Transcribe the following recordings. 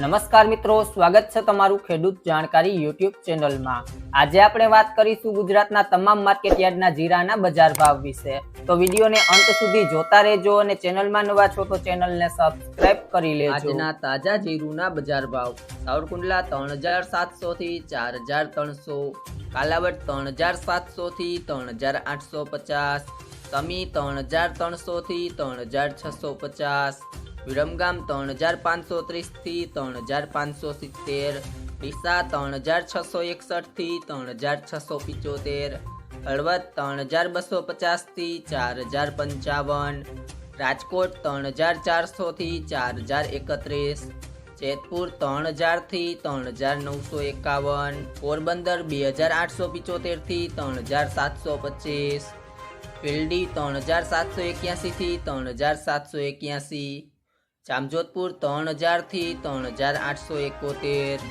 નમસ્કાર મિત્રો, સ્વાગત છે તમારું ખેડૂત જાણકારી યુટ્યુબ ચેનલમાં. આજે આપણે વાત કરીશું ગુજરાતના તમામ માર્કેટ યાર્ડના જીરાના બજાર ભાવ વિશે. તો વિડીયોને અંત સુધી જોતા રહેજો અને ચેનલમાં નવા છો તો ચેનલને સબસ્ક્રાઇબ કરી લેજો. આજના તાજા જીરુના બજાર ભાવ. સાવરકુંડલા ત્રણ હજાર સાતસો થી ચાર હજાર ત્રણસો, કાલાવડ ત્રણ હજાર સાતસો થી ત્રણ હજાર આઠસો પચાસ, સમી ત્રણ હજાર ત્રણસો થી ત્રણ હજાર છસો પચાસ વિરમગામ ત્રણ હજાર પાંચસો ત્રીસથી ત્રણ હજાર પાંચસો સિત્તેર ડીસા ત્રણ હજાર છસો એકસઠથી ત્રણ હજાર છસો પિચોતેર હળવદ ત્રણ હજાર બસો પચાસથી ચાર હજાર પંચાવન રાજકોટ ત્રણ હજાર ચારસોથી ચાર હજાર એકત્રીસ જેતપુર ત્રણ હજારથી ત્રણ હજાર નવસો એકાવન પોરબંદર બે હજાર આઠસો પિચોતેરથી ત્રણ હજાર સાતસો પચીસ પીલડી ત્રણ હજાર સાતસો એક્યાસીથી ત્રણ હજાર સાતસો એક્યાસી જામજોધપુર ત્રણ હજારથી ત્રણ હજાર આઠસો એકોતેર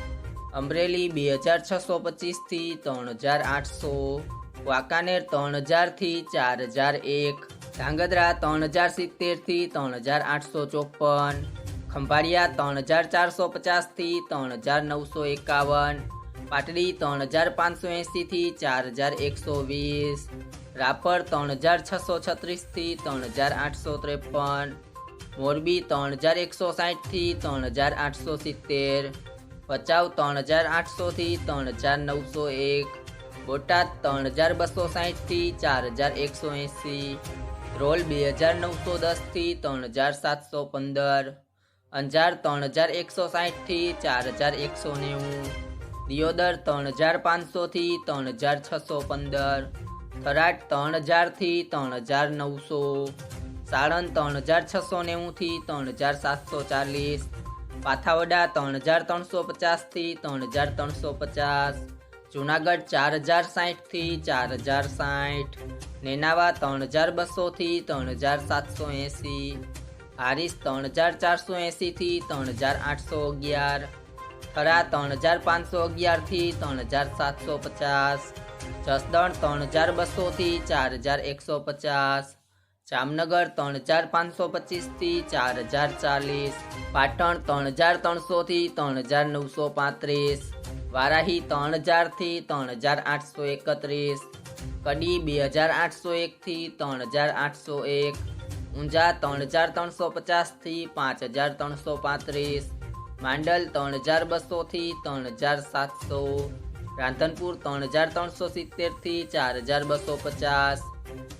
અમરેલી બે હજાર છસો પચીસથી ત્રણ હજાર આઠસો વાંકાનેર ત્રણ હજારથી ચાર હજાર એક ધાંગધ્રા ત્રણ હજાર સિત્તેરથી ત્રણ હજાર આઠસો ચોપન ખંભાળિયા ત્રણ હજાર ચારસો પચાસથી ત્રણ હજાર નવસો એકાવન પાટડી ત્રણ હજાર પાંચસો એંસીથી ચાર હજાર એકસો વીસ રાપર ત્રણ હજાર છસો છત્રીસથી ત્રણ હજાર આઠસો ત્રેપન મોરબી ત્રણ હજાર એકસો સાઠથી ત્રણ હજાર આઠસો સિત્તેર ભચાઉ ત્રણ હજાર આઠસોથી ત્રણ હજાર નવસો એક બોટાદ ત્રણ હજાર બસો સાહીઠથી ચાર હજાર એકસો એંસી રોલ બે હજાર નવસો દસથી ત્રણ હજાર સાતસો પંદર અંજાર ત્રણ હજાર એકસો સાઠથી ચાર હજાર એકસો નેવું દિયોદર ત્રણ હજાર પાંચસોથી ત્રણ હજાર છસો પંદર થરાદ ત્રણ હજારથી ત્રણ હજાર નવસો સાણંદ ત્રણ હજાર છસો નેવુંથી ત્રણ હજાર સાતસો ચાલીસ પાથાવડા ત્રણ હજાર ત્રણસો પચાસથી ત્રણ હજાર ત્રણસો પચાસ જુનાગઢ ચાર હજાર સાઠથી ચાર હજાર સાઠ નેનાવા ત્રણ હજાર બસોથી ત્રણ હજાર સાતસો એંસી હારીસ ત્રણ હજાર ચારસો એંસીથી ત્રણ હજાર આઠસો અગિયાર ખરા ત્રણ હજાર પાંચસો અગિયારથી ત્રણ હજાર સાતસો પચાસ જસદણ ત્રણ હજાર બસોથી ચાર હજાર એકસો પચાસ જામનગર ત્રણ હજાર પાંચસો પચીસથી ચાર હજાર ચાલીસ, પાટણ ત્રણ હજાર ત્રણસોથી ત્રણ હજાર નવસો પાંત્રીસ, વારાહી ત્રણ હજારથી ત્રણ હજાર આઠસો એકત્રીસ, કડી બે હજાર આઠસો એકથી ત્રણ હજાર આઠસો એક, ઊંઝા ત્રણ હજાર ત્રણસો પચાસથી પાંચ હજાર ત્રણસો પાંત્રીસ, માંડલ ત્રણ હજાર બસોથી ત્રણ હજાર સાતસો, રાંધનપુર ત્રણ હજાર ત્રણસો સિત્તેરથી ચાર હજાર બસો પચાસ